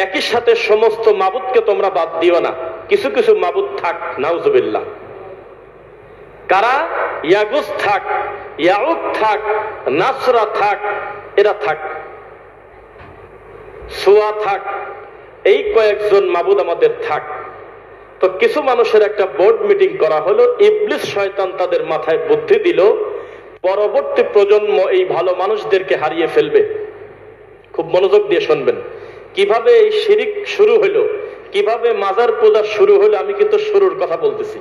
একই সাথে সমস্ত মাবুদকে তোমরা বাদ দিও না। কিছু কিছু মাবুদ থাক, নাউজুবিল্লাহ। কারা? ইয়াগুস থাক ইয়াউক থাক, নাসরা থাক, এরা থাক। সোয়া থাক, এই কয়েকজন মাবুদ আমাদের থাক। তো কিছু মানুষের একটা বোর্ড মিটিং করা হলো, ইবলিস শয়তান তাদের মাথায় বুদ্ধি দিল, পরবর্তী প্রজন্ম এই ভালো মানুষদেরকে হারিয়ে ফেলবে। খুব মনোযোগ দিয়ে শুনবেন। কীভাবে এই শিরিক শুরু হলো? কীভাবে মাজার পূজা শুরু হলো? আমি কিন্তু শুরুর কথা বলতেছি।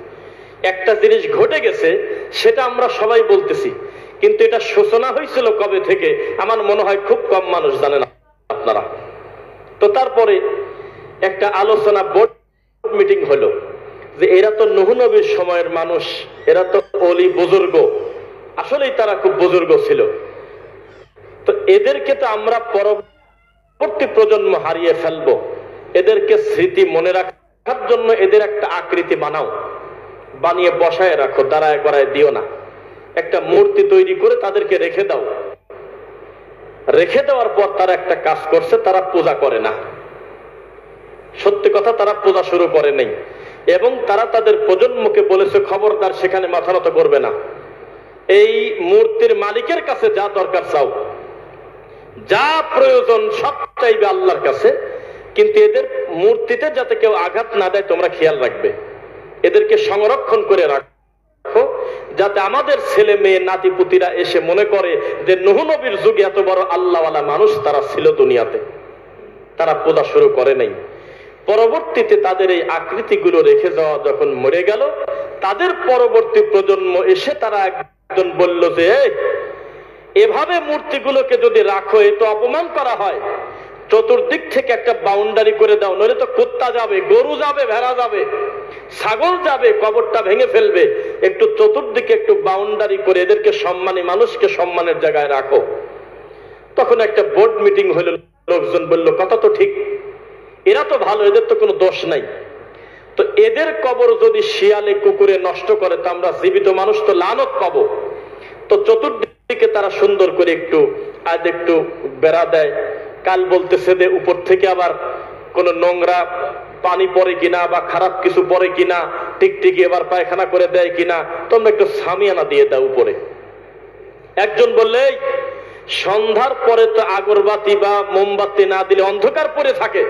একটা জিনিস ঘটে গেছে, সেটা আমরা সবাই বলতেছি। কিন্তু এটা সূচনা হয়েছিল কবে থেকে? আমার মনে হয় খুব কম মানুষ জানেন আপনারা। তো তারপরে একটা আলোচনা বোর্ড মিটিং হলো যে এরা তো নহু নবীর সময়ের মানুষ, এরা তো অলি বুজুর্গ। আসলেই তারা খুব বুজুর্গ ছিল। তো এদেরকে তো আমরা পরবর্তী প্রজন্ম হারিয়ে ফেলব। এদেরকে স্মৃতি মনে রাখার জন্য এদের একটা আকৃতি বানাও। বানিয়ে বসায় রাখো, দাঁড়ায় করায় দিও না। একটা মূর্তি তৈরি করে তাদেরকে রেখে দাও। রেখে দেওয়ার পর তারা একটা কাজ করছে, তারা পূজা করে না। সত্যি কথা, তারা পূজা শুরু করে নেই। এবং তারা তাদের প্রজন্মকে বলেছে, খবরদার, সেখানে মাথা নত করবে না। এই মূর্তির মালিকের কাছে যা দরকার চাও। যা প্রয়োজন সব চাইবে আল্লাহর কাছে কিন্তু এদের মূর্তিতে যাতে কেউ আঘাত না দেয় তোমরা খেয়াল রাখবে। এদেরকে সংরক্ষণ করে রাখো যাতে আমাদের ছেলে মেয়ে নাতিপুতিরা এসে মনে করে যে নবীর যুগে এত বড় আল্লাহওয়ালা মানুষ তারা ছিল দুনিয়াতে। তারা পূজা শুরু করে নাই। পরবর্তীতে তাদের এই আকৃতিগুলো রেখে যাওয়া যখন মরে গেল তাদের পরবর্তী প্রজন্ম এসে তারা একজন বলল যে "এই, এভাবে মূর্তিগুলোকে যদি রাখো, এ তো অপমান করা হয়। চতুর্দিক থেকে একটা বাউন্ডারি করে দাও, নইলে তো কুত্তা যাবে, গরু যাবে, ভেড়া যাবে, ছাগল যাবে, কবরটা ভেঙে ফেলবে। একটু চতুর্দিকে একটু বাউন্ডারি করে এদেরকে সম্মানী, মানুষকে সম্মানের জায়গায় রাখো। তখন একটা বোর্ড মিটিং হলো লোকজন বলল, কথা তো ঠিক, এরা তো ভালো, এদের তো কোনো দোষ নাই। তো এদের কবর যদি শিয়ালে কুকুরে নষ্ট করে, তো আমরা জীবিত মানুষ তো লানত পাবো। তো চতুর্দিকে তারা সুন্দর করে একটু, আজ একটু বেড়া দেয়। কাল বলতেছে যে, উপর থেকে আবার কোন নোংরা পানি পড়ে কিনা বা খারাপ কিছু পড়ে কিনা, টিকটিকি এবার পায়খানা করে দেয় কিনা, তোমরা একটু সামিয়ানা দিয়ে দাও উপরে। একজন বললে সন্ধ্যার পরে তো আগরবাতি বা মোমবাতি না দিলে অন্ধকার পড়ে থাকে।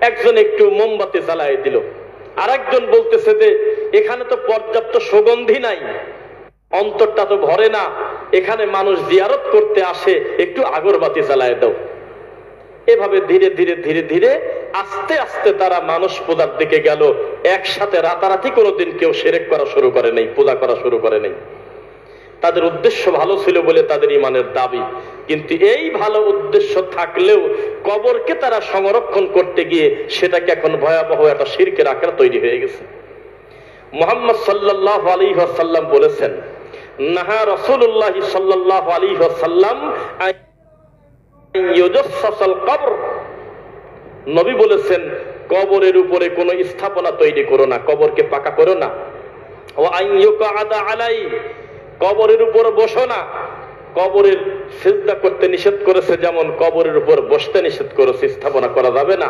একজন একটু মোমবাতি জ্বালায় দিল। আর একজন বলতেছে যে, এখানে তো পর্যাপ্ত সুগন্ধি নাই। অন্তরটা তো ভরে না। এখানে মানুষ জিয়ারত করতে আসে, একটু আগরবাতি জ্বালায় দাও। এভাবে ধীরে ধীরে ধীরে ধীরে আস্তে আস্তে তারা মানুষ পূজার দিকে গেল। একসাথে রাতারাতি কোনোদিন কেউ সেরেক করা শুরু করে নেই, পূজা করা শুরু করে নেই। তাদের উদ্দেশ্য ভালো ছিল বলে তাদের ইমানের দাবি। কিন্তু এই ভালো উদ্দেশ্য থাকলেও কবরকে তারা সংরক্ষণ করতে গিয়ে সেটাকে এখন ভয়াবহ একটা শিরকের আকার তৈরি হয়ে গেছে। মোহাম্মদ সাল্লাহ আলী সাল্লাম বলেছেন নাহা রসুল্লাহ সাল্লাহ আলী সাল্লাম কবর। নবী বলেছেন, কবরের উপরে কোনো স্থাপনা তৈরি করো না, কবরকে পাকা করো না। ও আদা আলাই, কবরের উপর বসো না। কবরের সিজদা করতে নিষেধ করেছে, যেমন কবরের উপর বসতে নিষেধ করেছে, স্থাপনা করা যাবে না।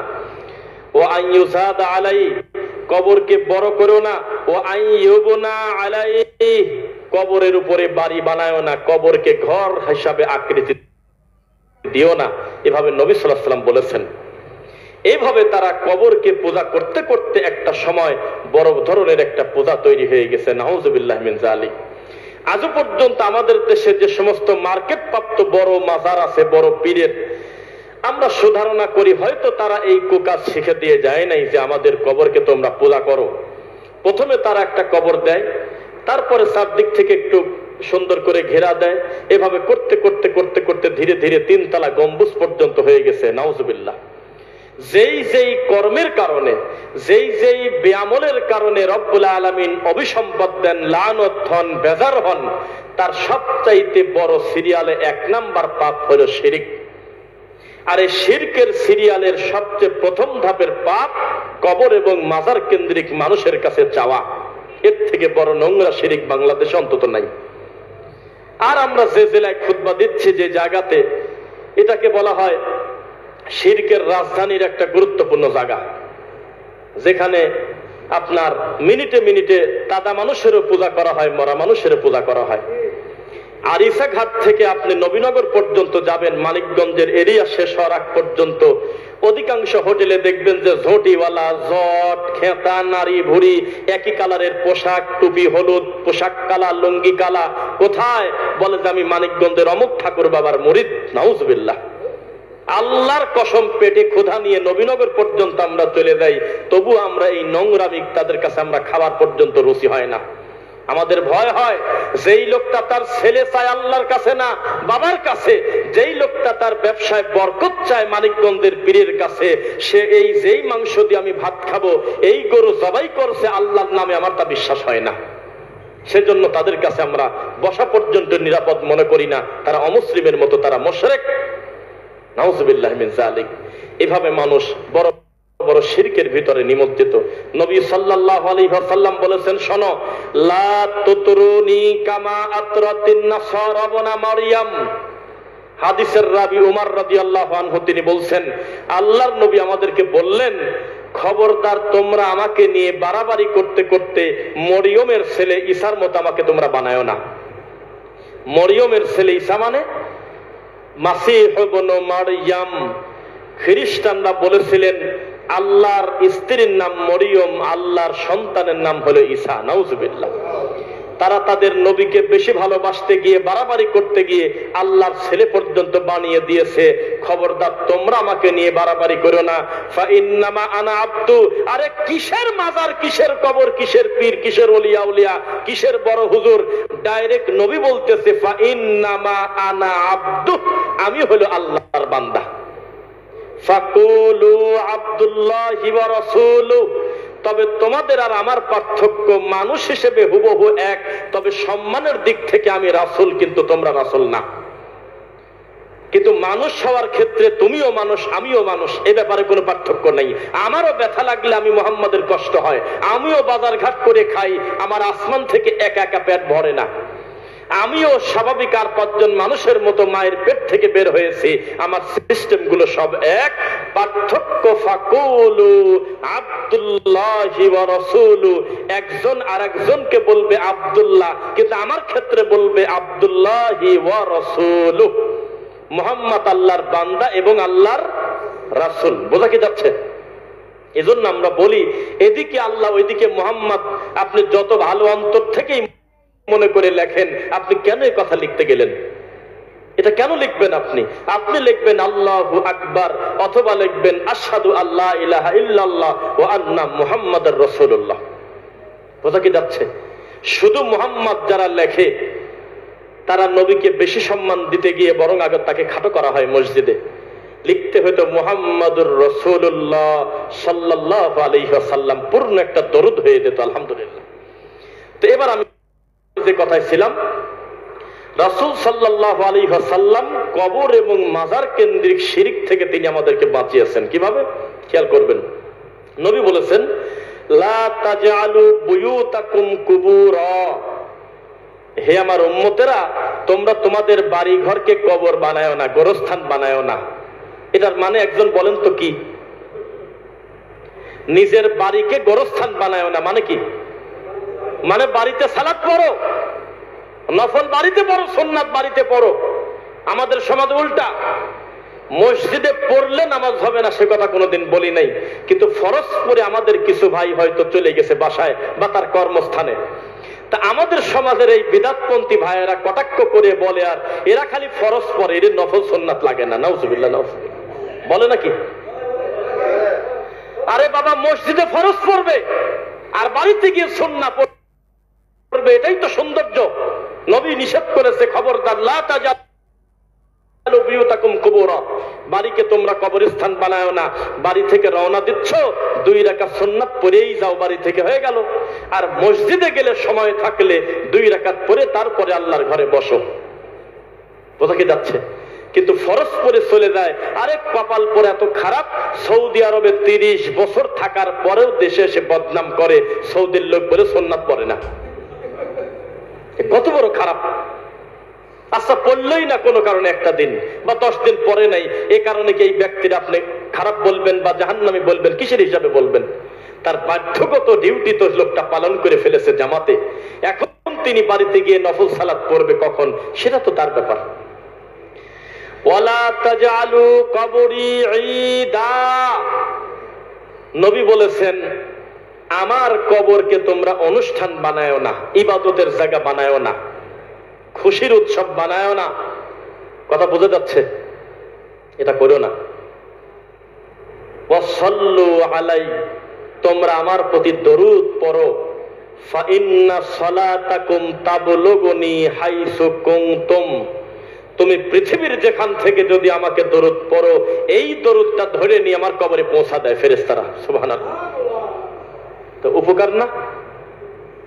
ও আইয়ুজাদা আলাই, কবরকে বড় করো না। ও আইয়ুবনা আলাই কবরের উপরে বাড়ি বানায় না, কবরকে ঘর হিসাবে আকৃতি দিও না। এভাবে নবী সাল্লাম বলেছেন। এইভাবে তারা কবরকে পূজা করতে করতে একটা সময় বড় ধরনের একটা পূজা তৈরি হয়ে গেছে। নাউজুবিল্লাহ মিন জালিক আজও পর্যন্ত আমাদের দেশে যে সমস্ত মার্কেট প্রাপ্ত বড় মাজার আছে, বড় পীরের, আমরা সুধারণা করি, হয়তো তারা এই কুকাজ শিখে দিয়ে যায় নাই যে আমাদের কবরকে তোমরা পূজা করো। প্রথমে তারা একটা কবর দেয় তারপরে চারদিক থেকে একটু সুন্দর করে ঘেরা দেয়। এভাবে করতে করতে করতে করতে ধীরে ধীরে তিনতলা গম্বুজ পর্যন্ত হয়ে গেছে, নাউজুবিল্লাহ। যেই যেই কর্মের কারণে, যেই যেই ব্যামলের কারণে রব্বুল আলমিন অভিসম্পদ দেন, লানত হন, বেজার হন, তার সবচাইতে বড় সিরিয়ালে এক নাম্বার পাপ হলো শিরিক। আর এই শিরকের সিরিয়ালের সবচেয়ে প্রথম ধাপের পাপ কবর এবং মাজার কেন্দ্রিক মানুষের কাছে চাওয়া এর থেকে বড় নোংরা শিরিক বাংলাদেশে অন্তত নাই। আর আমরা যে জেলায় খুতবা দিচ্ছি যে জায়গাতে, এটাকে বলা হয় শিরকের রাজধানীর একটা গুরুত্বপূর্ণ জায়গা। যেখানে আপনার মিনিটে মিনিটে তাদা মানুষেরও পূজা করা হয়, মরা মানুষেরও পূজা করা হয়। আরিসা ঘাট থেকে আপনি নবীনগর পর্যন্ত যাবেন, মানিকগঞ্জের এরিয়া শেষ হওয়ার আগ পর্যন্ত অধিকাংশ হোটেলে দেখবেন যে ঝটিওয়ালা, জট খেতা নারী, ভুড়ি, একই কালারের পোশাক, টুপি, হলুদ, পোশাক কালা, লুঙ্গি কালা। কোথায়? বলে যে আমি মানিকগঞ্জের অমুক ঠাকুর বাবার মরিদ, নাউজবিল্লাহ। আল্লাহর কসম পেটে ক্ষুধা নিয়ে নবীনগর পর্যন্ত আমরা চলে যাই তবু আমরা এই নোংরামি তাদের কাছে আমরা খাবার পর্যন্ত রুচি হয় না। আমাদের ভয় হয়, যেই লোকটা তার ছেলে চায় আল্লাহর কাছে না, বাবার কাছে, যেই লোকটা তার ব্যবসায় বরকত চায় মানিকগঞ্জের পীরের কাছে, সে এই যেই মাংস দিয়ে আমি ভাত খাব, এই গরু জবাই করছে আল্লাহর নামে, আমার তা বিশ্বাস হয় না। সেজন্য তাদের কাছে আমরা বসা পর্যন্ত নিরাপদ মনে করি না, তারা অমুসলিমের মতো, তারা মোশরেক। নাউজুবিল্লাহ মিন জালিক এভাবে মানুষ বড় বড় শিরকের ভিতরে নিমজ্জিত। নবী সাল্লাল্লাহু আলাইহি ওয়াসাল্লাম বলেছেন, শোনো, লা তুতরুনি কামা আতরাতিন নাসারা বনা মারইয়াম হাদিসের রাবি উমর রাদিয়াল্লাহু আনহু, তিনি বলছেন, আল্লাহর নবী আমাদেরকে বললেন, খবরদার তোমরা আমাকে নিয়ে বাড়াবাড়ি করতে করতে মরিয়মের ছেলে ঈসার মতো আমাকে তোমরা বানায়ো না। মরিয়মের ছেলে ঈসা মানে? মাসিহ বনু মারিয়াম। খ্রিস্টানরা বলেছিলেন আল্লাহর স্ত্রীর নাম মরিয়ম, আল্লাহর সন্তানের নাম হলো ঈসা, নাউজুবিল্লাহ। তারা তাদের নবীকে বেশি ভালোবাসতে গিয়ে, বাড়াবাড়ি করতে গিয়ে আল্লাহর ছেলে পর্যন্ত বানিয়ে দিয়েছে। খবরদার, তোমরা আমাকে নিয়ে বাড়াবাড়ি করো না। ফা ইন্নামা আনা আব্দু, আরে কিসের মাজার, কিসের কবর, কিসের পীর, কিসের ওলিয়া উলিয়া, কিসের বড় হুজুর? ডাইরেক্ট নবী বলতেছে ফা ইন্নামা আনা আব্দু, আমি হলো আল্লাহর বান্দা। তবে তোমাদের আর আমার পার্থক্য মানুষ হিসেবে হুবহু এক, তবে সম্মানের দিক থেকে আমি রাসূল, কিন্তু তোমরা রাসূল না। কিন্তু মানুষ হওয়ার ক্ষেত্রে তুমিও মানুষ, আমিও মানুষ, এ ব্যাপারে কোনো পার্থক্য নেই। আমারও ব্যথা লাগলে আমি মোহাম্মদের কষ্ট হয়। আমিও বাজার ঘাট করে খাই, আমার আসমান থেকে একা একা পেট ভরে না। আমিও স্বাভাবিক আর পাঁচজন মানুষের মতো মায়ের পেট থেকে বের হয়েছি। আমার সিস্টেমগুলো সব এক। পার্থক্য ফাকুলু আব্দুল্লাহি ওয়া রাসূলু। একজন আর একজনকে বলবে আব্দুল্লাহ, কিন্তু আমার ক্ষেত্রে বলবে আব্দুল্লাহি ওয়া রাসূলু। মোহাম্মদ আল্লাহর বান্দা এবং আল্লাহর রাসূল। বোঝা কি যাচ্ছে? এজন্য আমরা বলি, এদিকে আল্লাহ, ওইদিকে মোহাম্মদ। আপনি যত ভালো অন্তর থেকেই মনে করে লেখেন, আপনি কেন এই কথা লিখতে গেলেন? এটা কেন লিখবেন আপনি? আপনি লিখবেন আল্লাহু আকবার, অথবা লিখবেন আশহাদু আল্লাহ ইলাহা ইল্লাল্লাহ ও আন্না মুহাম্মাদুর রাসূলুল্লাহ। বোঝা কি যাচ্ছে? শুধু মুহাম্মদ যারা লেখে, তারা নবীকে বেশি সম্মান দিতে গিয়ে বরং আগে তাকে খাটো করা হয় মসজিদে। লিখতে হয়তো মুহাম্মাদুর রসুল্লাহ সাল্লাহ আলহাসাল্লাম পূর্ণ একটা দরুদ হয়ে যেত, আলহামদুলিল্লাহ। তো এবার আমি যে কথায় ছিলাম, রাসুল সাল্লাহ আলী সাল্লাম কবর এবং মাজার কেন্দ্রিক শিরিক থেকে তিনি আমাদেরকে বাঁচিয়েছেন। কীভাবে? খেয়াল করবেন। নবী বলেছেন হে আমার উম্মতেরা, তোমরা তোমাদের বাড়ি ঘরকে কবর বানায় না, গোরস্থান বানায় না। এটার মানে একজন বলেন তো কি? নিজের বাড়িকে গোরস্থান বানায় না মানে কি? মানে বাড়িতে সালাদ পড়ো, নফল বাড়িতে পড়ো সোননাথ বাড়িতে পড়ো। আমাদের সমাজ উল্টা। মসজিদে পড়লে নামাজ হবে না, সে কথা কোনোদিন বলি নাই। কিন্তু ফরজ পরে আমাদের কিছু ভাই হয়তো চলে গেছে বাসায় বা তার কর্মস্থানে। তা আমাদের সমাজের এই বিদাতপন্থী ভাইয়েরা কটাক্ষ করে বলে আর, এরা খালি ফরজ পরে এর নফল সোননাথ লাগে না। নাউজুবিল্লাহ নাউজুবিল্লাহ। বলে নাকি? আরে বাবা, মসজিদে ফরজ পড়বে, আর বাড়িতে গিয়ে সন্না পড়বে। এটাই তো সৌন্দর্য। নবী নিষেধ করেছে খবরদার বাড়িকে তোমরা কবরস্থান বানায় না। বাড়ি থেকে রওনা দিচ্ছ, দুই সন্ন্যাত পরেই যাও, বাড়ি থেকে হয়ে গেল। আর মসজিদে গেলে সময় থাকলে দুই পরে তারপরে আল্লাহর ঘরে বসো। যাচ্ছে? কিন্তু ফরজ পরে চলে যায়। আরেক কপাল পরে এত খারাপ। সৌদি আরবে তিরিশ বছর থাকার পরেও দেশে এসে বদনাম করে। সৌদির লোক বলে সোননাথ পরে না। কত বড় খারাপ। আচ্ছা পড়লই না কোনো কারণে একটা দিন, বা দশ দিন পরে নাই, এ কারণে কি এই ব্যক্তির আপনি খারাপ বলবেন বা জাহান্নামি বলবেন, কিসের হিসাবে বলবেন? তার বাধ্যগত ডিউটি তো লোকটা পালন করে ফেলেছে জামাতে। এখন তিনি বাড়িতে গিয়ে নফল সালাত পড়বে কখন, সেটা তো তার ব্যাপার। ওয়ালা তাজালু কবরি ঈদা। নবী বলেছেন আমার কবরকে তোমরা অনুষ্ঠান বানায় না, ইবাদতের জায়গা বানায় না, খুশির উৎসব বানায় না। কথা বোঝা যাচ্ছে? এটা করো না। আলাই, তোমরা আমার প্রতি দরুদ পড়ো। হাইসু তুমি পৃথিবীর যেখান থেকে যদি আমাকে দরুদ পড়ো, এই দরুদটা ধরে নিয়ে আমার কবরে পৌঁছা দেয় ফেরেস্তারা সুবহানাল্লাহ। তো উপকার না?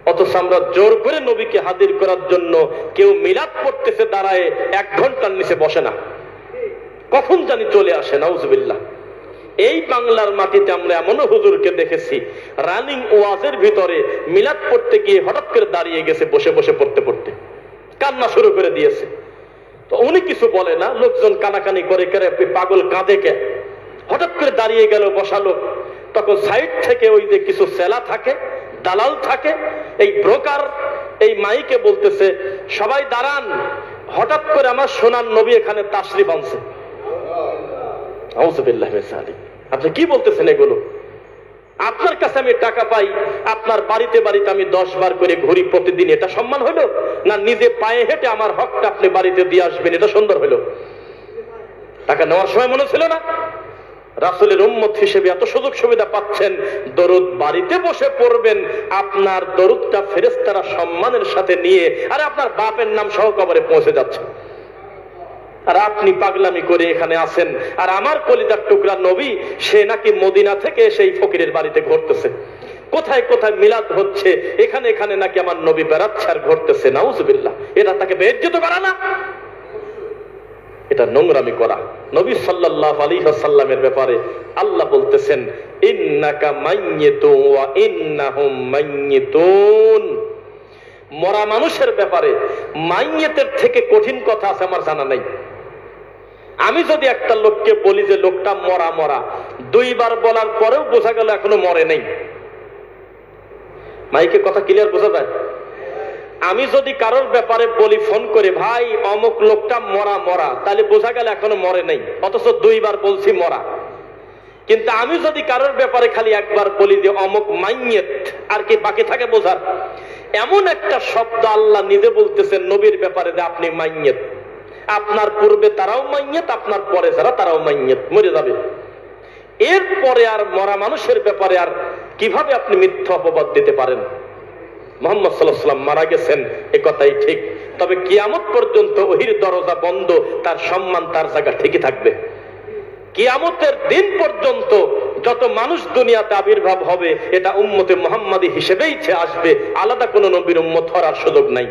অথচ আমরা জোর করে নবীকে হাজির করার জন্য কেউ মিলাদ পড়তেছে, দাঁড়ায় এক ঘণ্টার নিচে বসে না। কখন জানি চলে আসে, নাউজবিল্লাহ। এই বাংলার মাটিতে আমরা এমনও হুজুরকে দেখেছি, রানিং ওয়াজের ভিতরে মিলাদ পড়তে গিয়ে হঠাৎ করে দাঁড়িয়ে গেছে বসে বসে পড়তে পড়তে। কান্না শুরু করে দিয়েছে। তো উনি কিছু বলে না, লোকজন কানাকানি করে করে পাগল কাঁদে কে? হঠাৎ করে দাঁড়িয়ে গেল, বসালো। তখন সাইড থেকে ওই যে কিছু সেলা থাকে, দালাল থাকে, এই ব্রোকার, এই মাইকে বলতেছে, সবাই দাঁড়ান, হঠাৎ করে আমার সোনার নবী এখানে শাইতানির রাজিম। আপনি কি বলতেছেন এগুলো? আপনার কাছে আমি টাকা পাই, আপনার বাড়িতে বাড়িতে আমি দশ বার করে ঘুরি প্রতিদিন, এটা সম্মান হলো? না নিজে পায়ে হেঁটে আমার হকটা আপনি বাড়িতে দিয়ে আসবেন, এটা সুন্দর হলো? টাকা নেওয়ার সময় মনে ছিল না? রাসুলের উম্মত হিসেবে এত সুযোগ সুবিধা পাচ্ছেন, দরুদ বাড়িতে বসে পড়বেন, আপনার দরুদটা ফেরেস্তারা সম্মানের সাথে নিয়ে, আর আপনার বাপের নাম সহ কবরে পৌঁছে যাচ্ছে। আর আপনি পাগলামি করে এখানে আসেন আর আমার কলিদার টুকরা নবী, সে নাকি মদিনা থেকে সেই ফকিরের বাড়িতে ঘুরতেছে। কোথায় কোথায় মিলাদ হচ্ছে, এখানে এখানে নাকি আমার নবী বেড়াচ্ছে আর ঘটতেছে নাউজুবিল্লাহ। এটা তাকে বেজ্জিত করা না। এটা নোংরামি করা। নবী সাল্লাল্লাহু আলাইহি ওয়াসাল্লামের ব্যাপারে আল্লাহ বলতেছেন মরা মানুষের ব্যাপারে মাইয়েতের থেকে কঠিন কথা আছে, আমার জানা নাই। আমি যদি একটা লোককে বলি যে, লোকটা মরা মরা, দুইবার বলার পরেও বোঝা গেল এখনও মরে নেই। মাইকে কথা ক্লিয়ার বোঝা যায়? আমি যদি কারোর ব্যাপারে বলি, ফোন করে, ভাই, অমুক লোকটা মরা মরা। তাহলে বোঝা গেল এখনও মরে নেই, অথচ দুইবার বলছি মরা। কিন্তু আমি যদি কারোর ব্যাপারে খালি একবার বলি যে, অমুক মাইয়েত, আর কি বাকি থাকে বোঝার? এমন একটা শব্দ আল্লাহ নিজে বলতেছেন, নবীর ব্যাপারে যে আপনি মাইয়েত। আপনার পূর্বে তারাও মাইয়েত, আপনার পরে যারা, তারাও মাইয়েত, মরে যাবে। এরপরে আর মরা মানুষের ব্যাপারে আর কীভাবে আপনি মিথ্যা অপবাদ দিতে পারেন? মোহাম্মদ সাল্লাহ সাল্লাম মারা গেছেন, এ কথাই ঠিক। তবে কিয়ামত পর্যন্ত ওহির দরজা বন্ধ, তার সম্মান, তার জায়গা ঠিকই থাকবে। কিয়ামতের দিন পর্যন্ত যত মানুষ দুনিয়াতে আবির্ভাব হবে, এটা উম্মতে মোহাম্মদী হিসেবেই আসবে, আলাদা কোনো নবীর উম্মত হওয়ার সুযোগ নাই।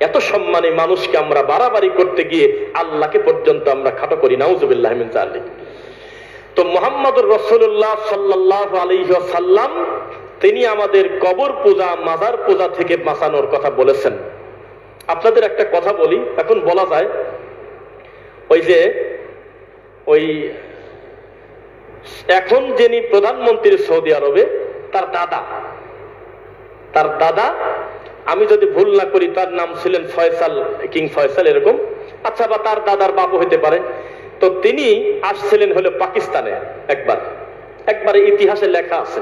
এত সম্মানী মানুষকে আমরা বাড়াবাড়ি করতে গিয়ে আল্লাহকে পর্যন্ত আমরা খাটো করি, নাউজুবিল্লাহ তো মোহাম্মদুর রসুল্লাহ সাল্লাহ আলহ্লাম তিনি আমাদের কবর পূজা মাজার পূজা থেকে বাঁচানোর কথা বলেছেন। আপনাদের একটা কথা বলি, এখন বলা যায়, ওই যে, ওই এখন যিনি প্রধানমন্ত্রী সৌদি আরবে, তার দাদা। তার দাদা, আমি যদি ভুল না করি, তার নাম ছিলেন ফয়সাল, কিং ফয়সাল এরকম। আচ্ছা বা তার দাদার বাবু হতে পারে। তো তিনি আসছিলেন হলো পাকিস্তানে একবার। একবারে ইতিহাসে লেখা আছে।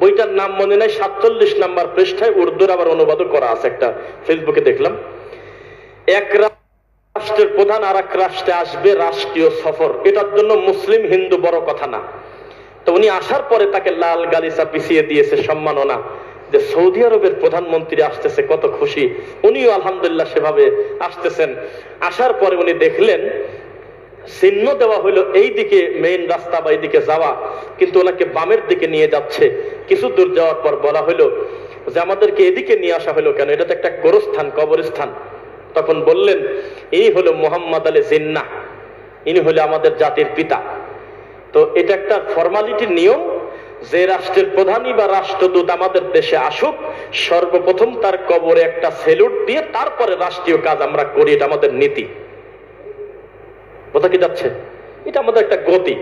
বইটার নাম মনে নেই, সাতচল্লিশ নাম্বার পৃষ্ঠায় উর্দুর আবার অনুবাদ করা আছে একটা। ফেসবুকে দেখলাম। এক রাষ্ট্রের প্রধান আর এক রাষ্ট্রে আসবে রাষ্ট্রীয় সফর। এটার জন্য মুসলিম হিন্দু বড় কথা না। তো উনি আসার পরে তাকে লাল গালিচা পিছিয়ে দিয়েছে সম্মাননা যে সৌদি আরবের প্রধানমন্ত্রী আসতেছে, কত খুশি। উনিও আলহামদুলিল্লাহ সেভাবে আসতেছেন। আসার পরে উনি দেখলেন চিহ্ন দেওয়া হলো এই দিকে মেইন রাস্তা বা এইদিকে যাওয়া। কিন্তু ওনাকে বামের দিকে নিয়ে যাচ্ছে। কিছু দূর যাওয়ার পর বলা হলো যে, আমাদেরকে এদিকে নিয়ে আসা হলো কেন? এটা তো একটা গোরস্থান, কবরস্থান। তখন বললেন এই হলো মোহাম্মদ আলী জিন্না ইনি হলো আমাদের জাতির পিতা। তো এটা একটা ফর্মালিটি নিয়ম যে, রাষ্ট্রের প্রধানই বা রাষ্ট্রদূত আমাদের দেশে আসুক, সর্বপ্রথম তার কবরে একটা সেলুট দিয়ে তারপরে রাষ্ট্রীয় কাজ আমরা করি, এটা আমাদের নীতি। বোঝা কি যাচ্ছে? এটা আমাদের একটা গতি।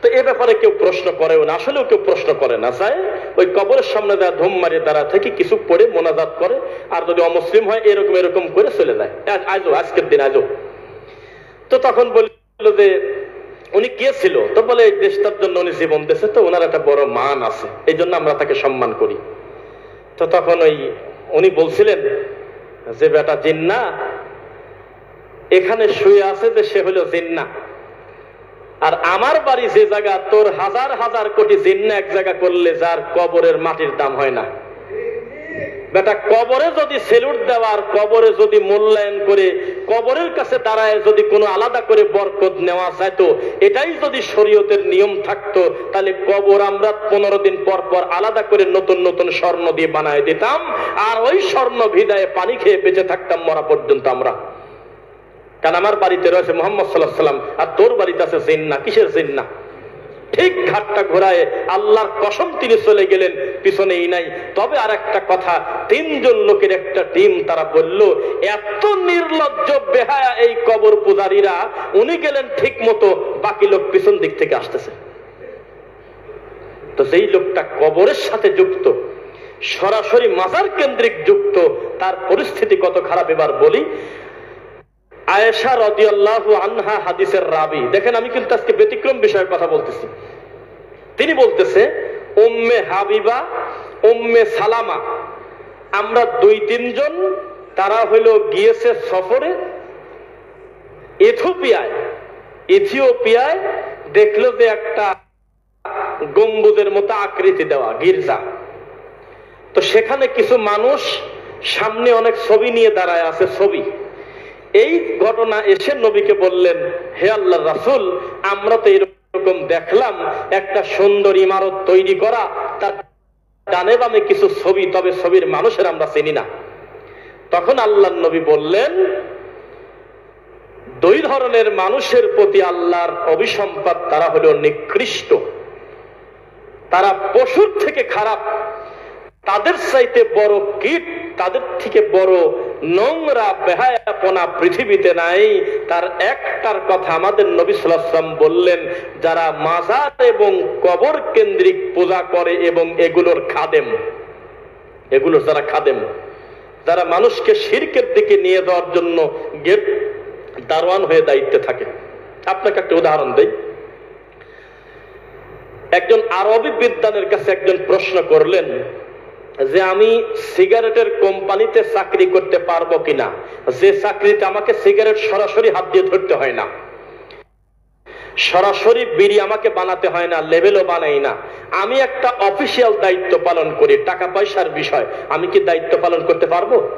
তো এ ব্যাপারে কেউ প্রশ্ন করেও না, আসলেও কেউ প্রশ্ন করে না। চায় ওই কবরের সামনে দেওয়া ধুম মারিয়ে দাঁড়া থেকে কিছু পড়ে মোনাজাত করে, আর যদি অমুসলিম হয়, এরকম এরকম করে চলে যায়। আজও, আজকের দিন আজও। তো তখন বলল যে, উনি কে ছিল? তো বলে, এই দেশটার জন্য উনি জীবন দিয়েছে, তো ওনার একটা বড় মান আছে। এই জন্য আমরা তাকে সম্মান করি। তো তখন ওই, উনি বলছিলেন যে, বেটা জিন্না এখানে শুয়ে আছে যে সে হলো জিন্না। আর আমার বাড়ি যে জায়গা, তোর হাজার হাজার কোটি জিন্না এক জায়গা করলে যার কবরের মাটির দাম হয় না। বেটা, কবরে যদি সেলুট দেওয়ার কবরে যদি মূল্যায়ন করে, কবরের কাছে দাঁড়ায় যদি কোনো আলাদা করে বরকত নেওয়া যায় তো এটাই যদি শরীয়তের নিয়ম থাকতো, তাহলে কবর আমরা পনেরো দিন পর পর আলাদা করে নতুন নতুন স্বর্ণ দিয়ে বানায় দিতাম, আর ওই স্বর্ণ ভিদায় পানি খেয়ে বেঁচে থাকতাম মরা পর্যন্ত আমরা। কারণ আমার বাড়িতে রয়েছে মোহাম্মদ সাল্লাহ সাল্লাম আর তোর বাড়িতে আছে জিন্না। কিসের জিন্না? ঠিক ঘাটটা ঘোরায় আল্লাহর কসম তিনি চলে গেলেন, পিছনেই নাই। তবে আর একটা কথা, তিনজন লোকের একটা টিম তারা বলল, এত নির্লজ্জ বেহায়া এই কবর পূজারীরা, উনি গেলেন ঠিক মতো বাকি লোক পিছন দিক থেকে আসতেছে। তো যেই লোকটা কবরের সাথে যুক্ত, সরাসরি মাজার কেন্দ্রিক যুক্ত, তার পরিস্থিতি কত খারাপ এবার বলি আয়েশা রদিয়াল্লাহু আনহা হাদিসের রাবি। দেখেন, আমি কিন্তু আজকে ব্যতিক্রম বিষয়ের কথা বলতেছি। তিনি বলতেছে, উম্মে হাবিবা, উম্মে সালামা, আমরা দুই তিনজন, তারা হইল গিয়েছে সফরে ইথিওপিয়ায়। ইথিওপিয়ায় দেখল যে একটা গম্বুজের মতো আকৃতি দেওয়া, গির্জা। তো সেখানে কিছু মানুষ সামনে অনেক ছবি নিয়ে দাঁড়ায় আছে, ছবি। এই ঘটনা এসে নবীকে বললেন, হে আল্লাহ রাসুল, আমরা তো এরকম দেখলাম, একটা সুন্দর ইমারত তৈরি করা, তার ডানে বামে কিছু ছবি, তবে ছবির মানুষের আমরা চিনি না। তখন আল্লাহ নবী বললেন, দুই ধরনের মানুষের প্রতি আল্লাহর অভিসম্পাদ তারা হলো নিকৃষ্ট। তারা পশুর থেকে খারাপ, তাদের চাইতে বড় কীট তাদের থেকে বড় নোংরা, বেহায়াপনা পৃথিবীতে নাই। তার একটার কথা আমাদের নবী সাল্লাম বললেন, যারা মাজার এবং কবর কেন্দ্রিক পূজা করে এবং এগুলোর খাদেম এগুলোর যারা খাদেম, যারা মানুষকে শিরকের দিকে নিয়ে যাওয়ার জন্য গেট দারোয়ান হয়ে দায়িত্বে থাকে। আপনাকে একটা উদাহরণ দেই। একজন আরবি বিদ্যানের কাছে একজন প্রশ্ন করলেন যে আমি সিগারেটের কোম্পানিতে চাকরি করতে পারব কিনা, যে চাকরিতে আমাকে সিগারেট সরাসরি হাত দিয়ে ধরতে হয় না। সরাসরি বিড়ি আমাকে বানাতে হয় না লেভেলও বানাই না। আমি একটা অফিসিয়াল দায়িত্ব পালন করি, টাকা পয়সার বিষয়। আমি কি দায়িত্ব পালন করতে পারব?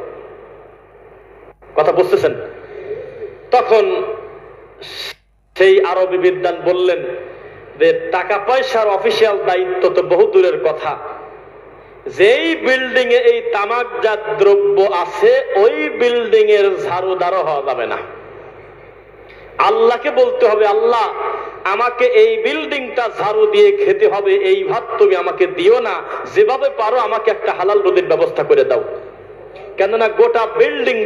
কথা বুঝতেছেন? তখন সেই আরবি বিদ্যান বললেন যে, টাকা পয়সার অফিসিয়াল দায়িত্ব তো বহু দূরের কথা। যেই বিল্ডিং এ এই তামাকজাত দ্রব্য আছে, ওই বিল্ডিং এর ঝাড়ুদারও হওয়া যাবে না। আল্লাহকে বলতে হবে, আল্লাহ, আমাকে এই বিল্ডিংটা ঝাড়ু দিয়ে খেতে হবে, এই ভাত তুমি আমাকে দিও না। যেভাবে পারো আমাকে একটা হালাল রুদির ব্যবস্থা করে দাও। কেননা গোটা বিল্ডিং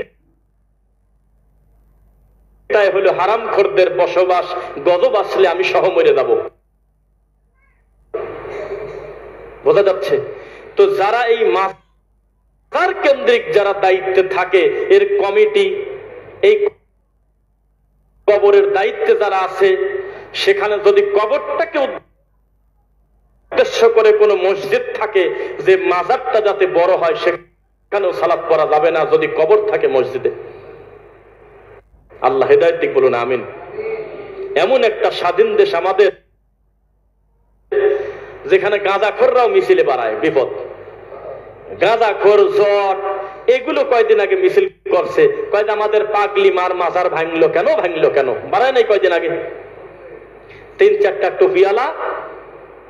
এটাই হলো হারাম খোরদের বসবাস, গজব আসলে আমি সহ মরে যাব। বোঝা যাচ্ছে? তো যারা এই মাজার কেন্দ্রিক যারা দায়িত্বে থাকে, এর কমিটি, এই কবরের দায়িত্বে যারা আছে, সেখানে যদি কবরটাকে উদ্দেশ্য করে কোনো মসজিদ থাকে যে মাজারটা যাতে বড় হয়, সেখানেও সালাদ করা যাবে না যদি কবর থাকে মসজিদে। আল্লাহ হেদায়ত দিক বলুন, আমিন। এমন একটা স্বাধীন দেশ আমাদের, যেখানে গাঁজাখোররাও মিছিলে বাড়ায় বিপদ। গাঁজাখোর জট, এগুলো কয়দিন আগে মিছিল করছে। কয়দিন আমাদের পাগলি মার মাজার ভাঙলো কেন ভাঙলো কেন? বাড়ায় নাই কয়দিন আগে? তিন চারটা টুপিয়ালা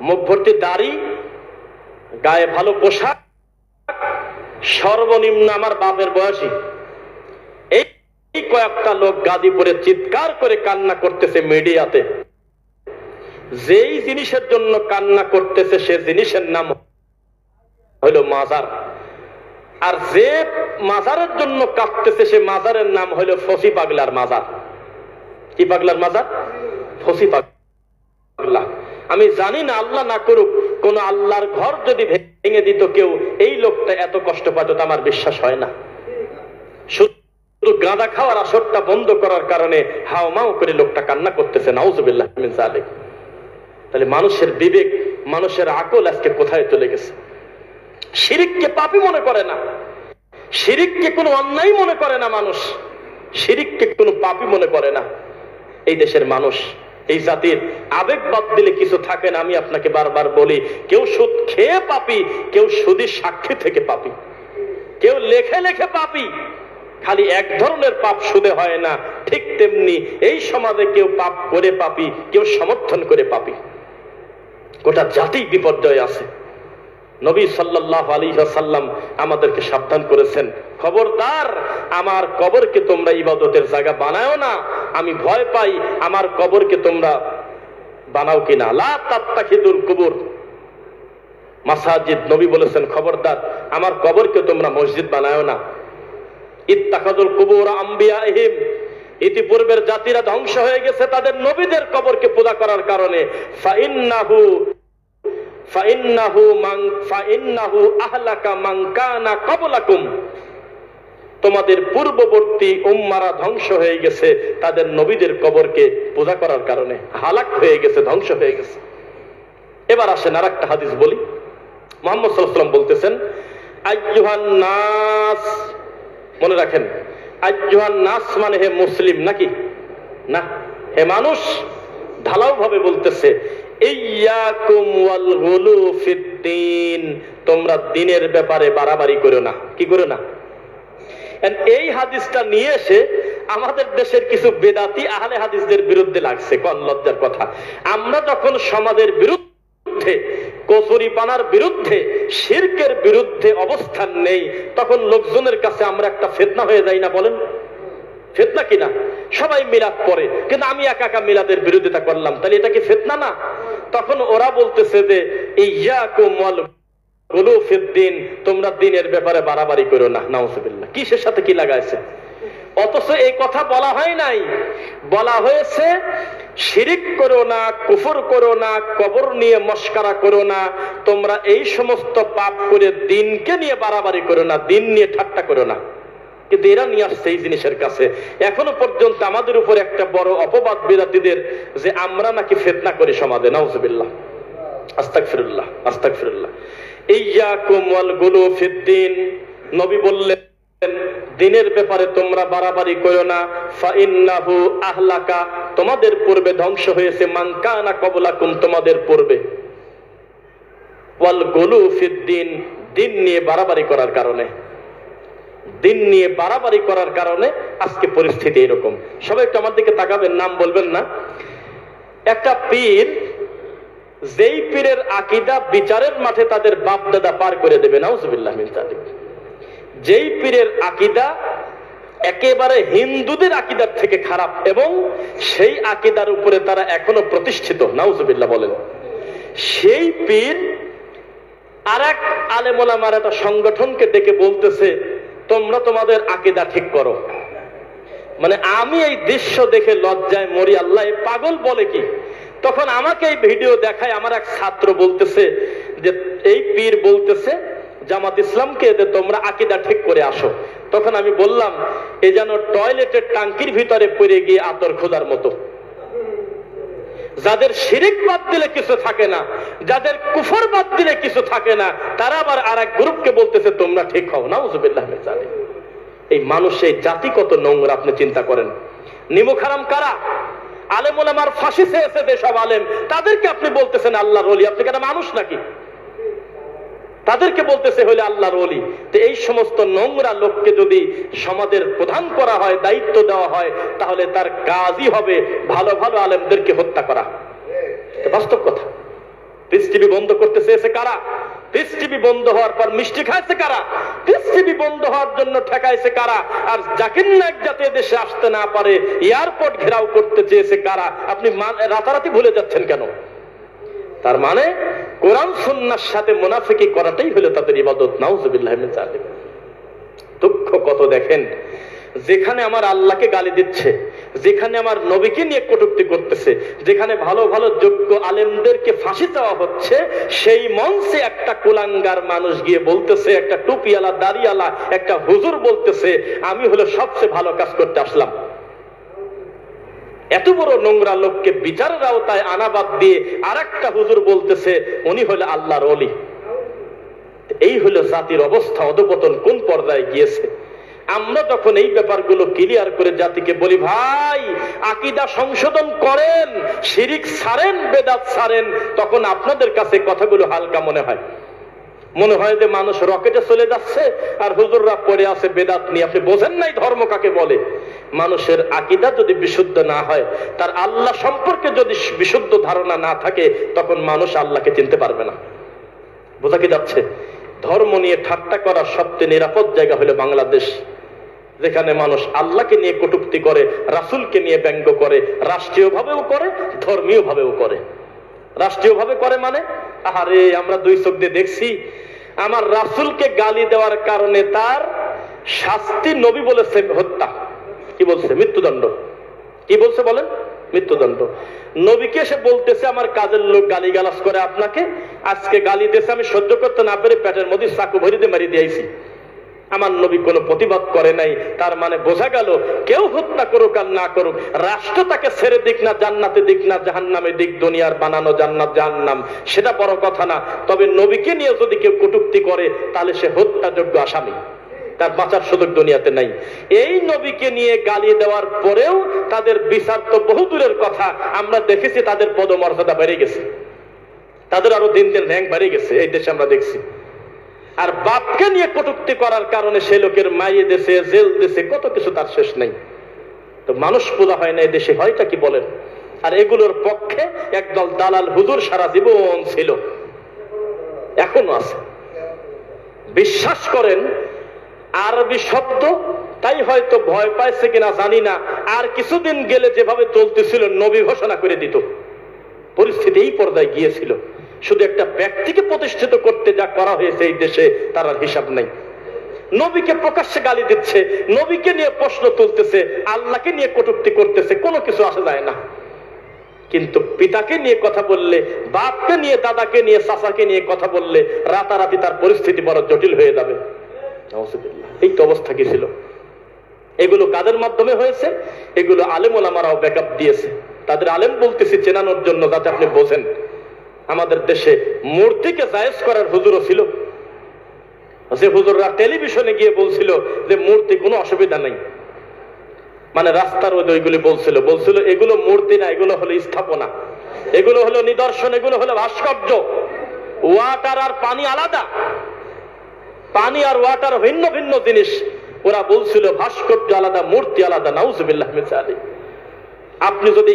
মুখ ভর্তি দাড়ি, গায়ে ভালো পোশাক, সর্বনিম্ন আমার বাপের বয়সী। এই এই কয়েকটা লোক গাজীপুরে চিৎকার করে কান্না করতেছে মিডিয়াতে। যেই জিনিসের জন্য কান্না করতেছে সে জিনিসের নাম হইল মাজার। আর যে মাজারের জন্য কাঁদতেছে, সে মাজারের নাম হইল ফসি পাগলার মাজার। কি পাগলার মাজার? ফসি পাগলা। আমি জানি না, আল্লাহ না করুক, কোন আল্লাহর ঘর যদি ভেঙে দিত কেউ, এই লোকটা এত কষ্ট পাইত আমার বিশ্বাস হয় না। শুধু গাঁদা খাওয়ার আসরটা বন্ধ করার কারণে হাও মাও করে লোকটা কান্না করতেছে, নাউজুবিল্লাহ তাহলে মানুষের বিবেক, মানুষের আকল আজকে কোথায় চলে গেছে? শিরিককে পাপি মনে করে না। শিরিককে কোনো অন্যায় মনে করে না মানুষ। শিরিককে কোনো পাপি মনে করে না। এই দেশের মানুষ, এই জাতির আবেগ বাদ দিলে কিছু থাকে না, আমি আপনাকে বারবার বলি, কেউ সুদ খেয়ে পাপি, কেউ সুদি সাক্ষী থেকে পাপি। কেউ লেখে লেখে পাপি, খালি এক ধরনের পাপ সুদে হয় না। ঠিক তেমনি এই সমাজে কেউ পাপ করে পাপি, কেউ সমর্থন করে পাপি। গোটা জাতি বিপর্যয় আছে। নবী সাল্লাহ আলী সাল্লাম আমাদেরকে সাবধান করেছেন। খবরদার, আমার কবরকে তোমরা ইবাদতের জায়গা বানাও না। আমি ভয় পাই আমার কবরকে তোমরা বানাও কিনা। লা তাত্তাখিদুল কুবুর। মাসাজিদ নবী বলেছেন, খবরদার, আমার কবরকে তোমরা মসজিদ বানাও না। ইত্তাখাদুল কুবুর আম্বিয়া ইহিম ইতিপূর্বের জাতিরা ধ্বংস হয়ে গেছে তাদের নবীদের কবরকে পূজা করার কারণে। তোমাদের পূর্ববর্তী উম্মারা ধ্বংস হয়ে গেছে, তাদের নবীদের কবরকে পূজা করার কারণে হালাক হয়ে গেছে, ধ্বংস হয়ে গেছে। এবার আসেন আর একটা হাদিস বলি। মোহাম্মদ বলতেছেন নাস মনে রাখেন, আইয়ুহান নাস মানে হে মুসলিম নাকি? না, হে মানুষ ঢালাও ভাবে বলতেছে তোমরা দিনের ব্যাপারে বাড়াবাড়ি করো না। কি করো না? এই হাদিসটা নিয়ে এসে আমাদের দেশের কিছু বেদাতি আহলে হাদিসদের বিরুদ্ধে লাগছে। কন লজ্জার কথা? আমরা যখন সমাজের বিরুদ্ধে বিরুদ্ধে, শিরকের বিরুদ্ধে অবস্থান নেই, তখন লোকজনের কাছে আমরা একটা ফেতনা হয়ে যাই না বলেন? ফেতনা কিনা সবাই মিলাদ পড়ে। কিন্তু আমি একা একা মিলাদের বিরোধিতা করলাম। তাহলে এটা কি ফেতনা না? তখন ওরা বলতেছে যে গুলুফিদ্দিন তোমরা দিনের ব্যাপারে বাড়াবাড়ি করো না, নাউজুবিল্লাহ। কিসের সাথে কি লাগাইছে? অথচ এই কথা বলা হয় নাই। বলা হয়েছে, শিরিক করো না, কুফর করো না, কবর নিয়ে মস্কারা করো না, তোমরা এই সমস্ত পাপ করে দিনকে নিয়ে বাড়াবাড়ি করো না, দিন নিয়ে ঠাট্টা করো না। কিন্তু এরা নিয়ে আসছে এই জিনিসের কাছে। এখনও পর্যন্ত আমাদের উপর একটা বড় অপবাদ বিরাতিদের যে আমরা নাকি ফেতনা করি সমাজে। আস্তাক ফিরুল্লাহ আস্তাক ফিরুল্লাহ ওয়াল গুলু ফিদ্দিন। নবী বললেন, দিনের ব্যাপারে তোমরা বাড়াবাড়ি করো না। ফাইন্নাহু আহলাকা। তোমাদের পূর্বে ধ্বংস হয়েছে। মানকানা কবলাকুম তোমাদের পূর্বে। ওয়াল গুলু ফিদ্দিন, দিন নিয়ে বাড়াবাড়ি করার কারণে। দিন নিয়ে বাড়াবাড়ি করার কারণে আজকে পরিস্থিতি এরকম। সবাই একটু আমার দিকে তাকাবেন, নাম বলবেন না। একটা পীর, যেই পীরের আকিদা বিচারের মাঠে তাদের বাপ দাদা পার করে দেবে, নাউজুবিল্লাহ যেই পীরের আকিদা একেবারে হিন্দুদের আকিদার থেকে খারাপ এবং সেই আকিদার উপরে তারা এখনও প্রতিষ্ঠিত, নাউজুবিল্লাহ বলেন। সেই পীর আর এক আলেমোলামার একটা সংগঠনকে ডেকে বলতেছে তোমরা তোমাদের আকিদা ঠিক করো। মানে আমি এই দৃশ্য দেখে লজ্জায় মরি, আল্লাহ পাগল বলে কি? তখন আমাকে এই ভিডিও দেখায় আমার এক ছাত্র বলতেছে যে, এই পীর বলতেছে, জামাত ইসলামকে যে তোমরা আকিদা ঠিক করে আসো। তখন আমি বললাম, এ যেন টয়লেটের টাঙ্কির ভিতরে পড়ে গিয়ে আতর খোদার মতো। যাদের শিরিক বাদ দিলে কিছু থাকে না, যাদের কুফর বাদ দিলে কিছু থাকে না, তারা আবার আর এক গ্রুপকে বলতেছে, তোমরা ঠিক হও না উজুবিল্লাহ জানে এই মানুষের জাতি কত নোংরা, আপনি চিন্তা করেন। নিমুখ হারাম কারা? আলেম ওলামার ফাঁসি চেয়েছে যেসব আলেম। তাদেরকে আপনি বলতেছেন, আল্লাহর অলি আপনি কেন মানুষ নাকি? তাদেরকে বলতেছে হলে আল্লাহর অলি তো এই সমস্ত নোংরা লোককে যদি সমাজের প্রধান করা হয়, দায়িত্ব দেওয়া হয়, তাহলে তার কাজই হবে ভালো ভালো আলেমদেরকে হত্যা করা। বাস্তব কথা। পিস টিভি বন্ধ করতে চেয়েছে কারা? পিস টিভি বন্ধ হওয়ার পর মিষ্টি খাইছে কারা? পিস টিভি বন্ধ হওয়ার জন্য ঠেকাইছে কারা? আর জাকির নায়ক যাতে দেশে আসতে না পারে, এয়ারপোর্ট ঘেরাও করতে চেয়েছে কারা? আপনি রাতারাতি ভুলে যাচ্ছেন কেন? তার মানে কোরআন সন্ন্যার সাথে মোনাফিকি করাটাই হলো তাদের ইবাদত। নাউজুবিল্লাহ দুঃখ কত দেখেন? যেখানে আমার আল্লাহকে গালি দিচ্ছে, যেখানে আমার নবীকে নিয়ে কটুক্তি করতেছে, যেখানে ভালো ভালো যোগ্য আলেমদেরকে ফাঁসি দেওয়া হচ্ছে, সেই মঞ্চে একটা কুলাঙ্গার মানুষ গিয়ে বলতেছে, একটা টুপিওয়ালা, দাড়িওয়ালা, একটা হুজুর বলতেছে, আমি হলো সবচেয়ে ভালো কাজ করতে আসলাম। এত বড় নোংরা লোককে বিচারের আওতায় আনাবাদ দিয়ে আর একটা হুজুর বলতেছে, উনি হলো আল্লাহর অলি এই হলো জাতির অবস্থা, অধপতন কোন পর্যায়ে গিয়েছে? আমরা তখন এই ব্যাপারগুলো ক্লিয়ার করে জাতিকে বলি, ভাই, আকিদা সংশোধন করেন, শিরিক ছাড়েন, বেদাত ছাড়েন, তখন আপনাদের কাছে কথাগুলো হালকা মনে হয়। মনে হয় যে মানুষ রকেটে চলে যাচ্ছে, আর হুজুররা পড়ে আছে বেদাত নিয়ে। আপনি বোঝেন নাই ধর্ম কাকে বলে। মানুষের আকিদা যদি বিশুদ্ধ না হয়, তার আল্লাহ সম্পর্কে যদি বিশুদ্ধ ধারণা না থাকে, তখন মানুষ আল্লাহকে চিনতে পারবে না। বোঝা কি যাচ্ছে? ধর্ম নিয়ে ঠাট্টা করার সবচেয়ে নিরাপদ জায়গা হলো বাংলাদেশ, যেখানে মানুষ আল্লাহকে নিয়ে কটুক্তি করে, রাসুলকে নিয়ে ব্যঙ্গ করে রাষ্ট্রীয় ভাবেও করে ধর্মীয় ভাবেও করে। রাষ্ট্রীয় ভাবে করে মানে? আরে আমরা দুই চোখ দিয়ে দেখছি, আমার রাসুলকে গালি দেওয়ার কারণে তার শাস্তি নবী বলেছে হত্যা। কি বলছে? মৃত্যুদণ্ড। কি বলছে বলেন? মৃত্যুদণ্ড। নবীকে এসে বলতেছে, আমার কাজের লোক গালি গালাস করে আপনাকে। আজকে গালি দিয়েছে, আমি সহ্য করতে না পেরে পেটের মধ্যে চাকু দিয়ে মারি দিয়েছি আমার নবী কোনো প্রতিবাদ করে নাই। তার মানে বোঝা গেল, কেউ হত্যা করুক আর না করুক, রাষ্ট্র তাকে ছেড়ে দিক না, জান্নাতে দিক না, জাহান্নামে দিক, দুনিয়ার বানানো জান্নাত, জাহান্নাম। সেটা বড় কথা না। তবে নবীকে নিয়ে যদি কেউ কটুক্তি করে, তাহলে সে হত্যাযোগ্য আসামি। তার বাঁচার সুযোগ দুনিয়াতে নাই। এই নবীকে নিয়ে গালি দেওয়ার পরেও তাদের বিচার তো বহু দূরের কথা। আমরা দেখেছি তাদের পদমর্যাদা বেড়ে গেছে। তাদের আরও দিন দিন র্যাঙ্ক বেড়ে গেছে, এই দেশে আমরা দেখছি। আর বাপকে নিয়ে কটুক্তি করার কারণে সে লোকের মাইয়ে দেশে, জেল দেশে, কত কিছু তার শেষ নেই। তো মানুষ পূজা হয় না এই দেশে, হয়টা কি বলেন? আর এগুলোর পক্ষে একদল দালাল হুজুর সারা জীবন ছিল। এখনও আছে। বিশ্বাস করেন আরবি শব্দ, তাই হয়তো ভয় পাইছে কিনা জানি না। আর কিছুদিন গেলে যেভাবে চলতেছিল, নবী ঘোষণা করে দিত। পরিস্থিতি এই পর্দায় গিয়েছিল। শুধু একটা ব্যক্তিকে প্রতিষ্ঠিত করতে যা করা হয়েছে এই দেশে, তার আর হিসাব নেই। নবীকে প্রকাশ্যে গালি দিচ্ছে, নবীকে নিয়ে প্রশ্ন তুলতেছে, আল্লাহকে নিয়ে কটুক্তি করতেছে, কোনো কিছু আসা যায় না। কিন্তু পিতাকে নিয়ে কথা বললে, বাপকে নিয়ে, দাদাকে নিয়ে, চাচাকে নিয়ে কথা বললে, রাতারাতি তার পরিস্থিতি বড় জটিল হয়ে যাবে। এই তো অবস্থা কি ছিল? এগুলো কাদের মাধ্যমে হয়েছে? এগুলো আলেম ওলামারাও ব্যাকআপ দিয়েছে। তাদের আলেম বলতেছি চেনানোর জন্য যাতে আপনি বোঝেন। আমাদের দেশে মূর্তিকে জায়েজ করার হুজুরও ছিল। যে হুজুররা টেলিভিশনে গিয়ে বলছিল যে মূর্তি কোনো অসুবিধা নাই। মানে রাস্তার ওই ওইগুলি বলছিল। বলছিল, এগুলো মূর্তি না, এগুলো হলো স্থাপনা। এগুলো হলো নিদর্শন, এগুলো হলো ভাস্কর্য। ওয়াটার আর পানি আলাদা। পানি আর ওয়াটার ভিন্ন ভিন্ন জিনিস ওরা বলছিল, ভাস্কর্য আলাদা, মূর্তি আলাদা নাউজ। আপনি যদি